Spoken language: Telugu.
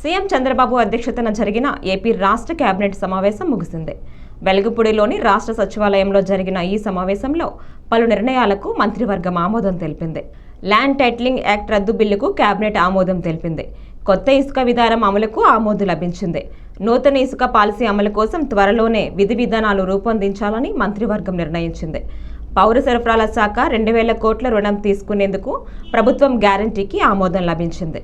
సీఎం చంద్రబాబు అధ్యక్షతన జరిగిన ఏపీ రాష్ట్ర కేబినెట్ సమావేశం ముగిసింది. వెలుగుపూడిలోని రాష్ట్ర సచివాలయంలో జరిగిన ఈ సమావేశంలో పలు నిర్ణయాలకు మంత్రివర్గం ఆమోదం తెలిపింది. ల్యాండ్ టైటిలింగ్ యాక్ట్ రద్దు బిల్లుకు కేబినెట్ ఆమోదం తెలిపింది. కొత్త ఇసుక విధానం అమలుకు ఆమోదం లభించింది. నూతన ఇసుక పాలసీ అమలు కోసం త్వరలోనే విధి విధానాలు రూపొందించాలని మంత్రివర్గం నిర్ణయించింది. పౌర సరఫరాల శాఖ రెండు వేల కోట్ల రుణం తీసుకునేందుకు ప్రభుత్వం గ్యారంటీకి ఆమోదం లభించింది.